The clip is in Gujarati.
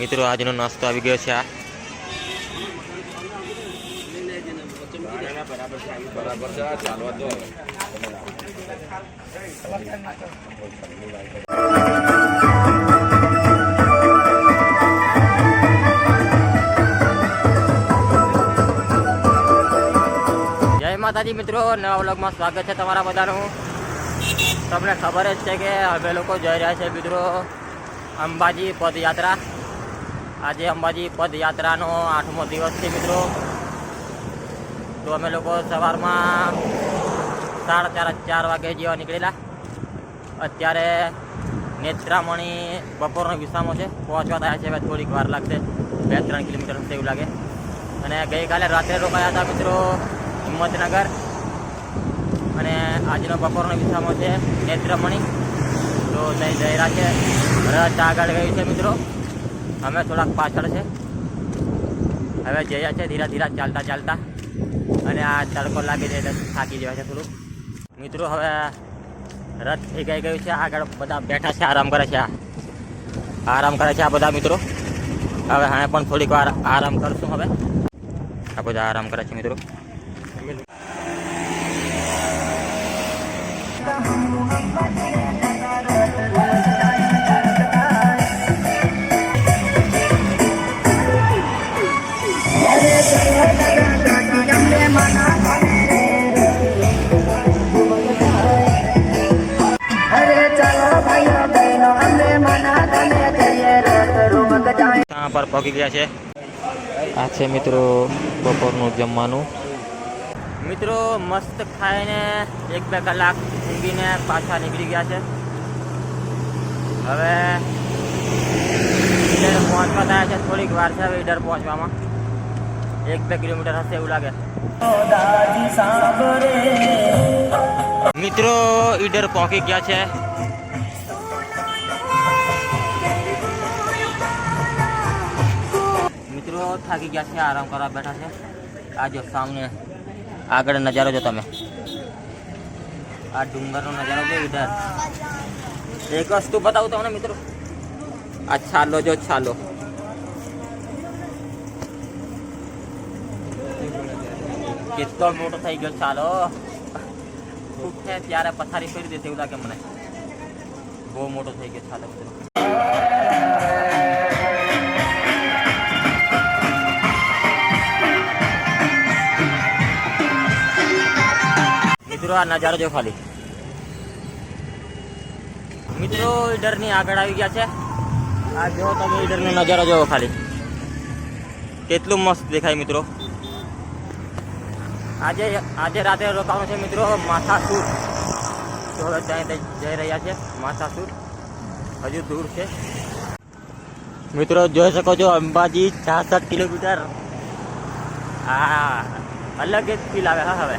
મિત્રો, આજનો નાસ્તો આવી ગયો છે આ. જય માતાજી મિત્રો, નવા વ્લોગમાં સ્વાગત છે તમારા બધાનું. તમને ખબર જ છે કે અમે લોકો જઈ રહ્યા છે મિત્રો અંબાજી પદયાત્રા. આજે અંબાજી પદયાત્રાનો આઠમો દિવસ છે મિત્રો. તો અમે લોકો સવારમાં સાડા ચાર ચાર વાગે જેવા નીકળેલા. અત્યારે નેત્રામણી બપોરનો વિસામો છે. પહોંચવા થયા છે હવે થોડીક વાર લાગશે. બે ત્રણ કિલોમીટર હશે એવું લાગે. અને ગઈકાલે રાત્રે રોકાયા હતા મિત્રો હિંમતનગર. અને આજનો બપોરનો વિસામો છે નેત્રમણી. તો જઈ રહ્યા છે રથ આગળ ગયું છે મિત્રો. અમે થોડાક પાછળ છે. હવે જઈએ છે, ધીરે ધીરે ચાલતા ચાલતા. અને આ તડકો લાગી જાય થાકી જાય છે થોડું મિત્રો, હવે રથ થઈ ગઈ ગયું છે. આગળ બધા બેઠા છે, આરામ કરે છે આરામ કરે છે આ બધા મિત્રો. હવે હા પણ થોડીક વાર આરામ કરશું હવે. આ બધા આરામ કરે છે મિત્રો. Thank ચાલો પર પહોંચી ગયા છે. આ છે મિત્રો બપોરનું જમવાનું. મિત્રો મસ્ત ખાઈને એક બે કલાક ઊંઘીને પાછા નીકળી ગયા છે. હવે ઈડર પહોંચવા થયા છે થોડીક વાર છે હવે ઈડર પહોંચવામાં. એક બે કિલોમીટર હશે એવું લાગે. મિત્રો, ઈડર પહોંચી ગયા છે. મિત્રો, થાકી ગયા છે, આરામ કરવા બેઠા છે. આ જો સામને આગળ નજારો જો તમે. આ ડુંગરનો નજારો જો ઇધર એક વસ્તુ બતાવું તમને, મિત્રો. આ છાલો જો, છાલો. કેટલો મોટો થઈ ગયો ચાલો. છે ત્યારે પથારી ફેરી દેશે એવું લાગે મને. બહુ મોટો થઈ ગયો ચાલો મિત્રો. મિત્રો, આ નજારો જો ખાલી. મિત્રો, ઈડરની આગળ આવી ગયા છે. આ જો તમે ઈડરનો નજારો જોવો ખાલી. કેટલું મસ્ત દેખાય મિત્રો. આજે આજે રાતે રોકાવાનું છે મિત્રો, માથાસુર. તો હવે ત્યાં જઈ રહ્યા છે, માથાસુર. હજુ દૂર છે. મિત્રો, જોઈ શકો છો, અંબાજી છાસઠ કિલોમીટર. હા, અલગ જ ફીલ આવે, હા, હવે.